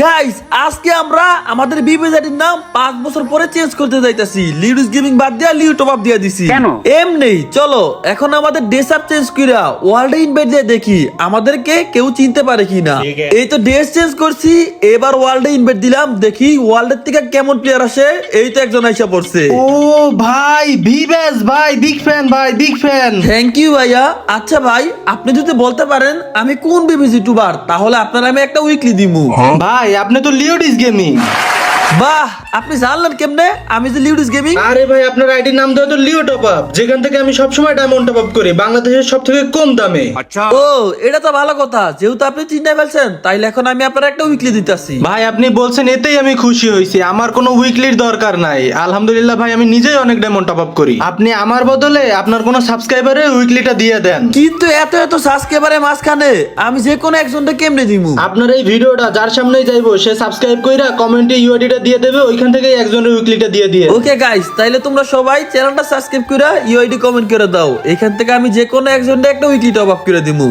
Guys আজকে আমরা আমাদের বিবেজাটির নাম পাঁচ বছর পরে চেঞ্জ করতে যাইতাছি। লিডুস গেমিং বাদ দিয়া লিউ টপ আপ দিয়া দিছি। কেন? এমনি চলো এখন আমাদের ড্রেস আপ চেঞ্জ কইরা ওয়ার্ল্ডে ইনভাইট দিয়ে দেখি আমাদেরকে কেউ চিনতে পারে কিনা। এই তো ড্রেস চেঞ্জ করছি এবার ওয়ার্ল্ডে ইনভাইট দিলাম দেখি ওয়ার্ল্ডের থেকে কেমন প্লেয়ার আসে এই তো একজন আইসা পড়ছে। ও ভাই ভিভেস ভাই বিগ ফ্যান ভাই বিগ ফ্যান থ্যাংক ইউ ভাইয়া। আচ্ছা ভাই আপনি যদি বলতে পারেন আমি কোন বিবিসি টুবার তাহলে আপনার আমি একটা উইকলি দিমু। ভাই আপনি তো লিওডিস গেমিং বাহ আপনি জানলেন কেমনে? আমি যে লিউডিস গেমিং আরে ভাই আপনার আইডির নাম দেওয়া তো লিও টপ আপ যেখান থেকে আমি সবসময় ডায়মন্ড টপ আপ করি বাংলাদেশের সব থেকে কম দামে। ও এটা তো ভালো কথা। যেহেতু আপনি চিন্তায় ফেলছেন তাইলে এখন আমি আপনার একটা উইকলি দিতেছি। ভাই আপনি বলছেন এতেই আমি খুশি হয়েছি। আমার কোনো উইকলির দরকার নাই। আলহামদুলিল্লাহ ভাই আমি নিজেই অনেক ডায়মন্ড টপ আপ করি। আপনি আমার বদলে আপনার কোনো সাবস্ক্রাইবারে উইকলিটা দিয়ে দেন। কিন্তু এত এত সাবস্ক্রাইবারের মাঝখানে আমি যে কোনো একজনটা কেমনে দিমু? আপনার এই ভিডিওটা যার সামনেই যাইবো সে সাবস্ক্রাইব কইরা কমেন্টে ইউআইডিটা দিয়ে দেবে, ওইখান থেকে একজনের উইকলিটা দিয়ে দিয়ে। ওকে গাইস তাইলে তোমরা সবাই চ্যানেলটা সাবস্ক্রাইব করে ইউআইডি কমেন্ট করে দাও। এখান থেকে আমি যে কোনো একজনটা একটা উইকলিটা অভাব করে দিমু।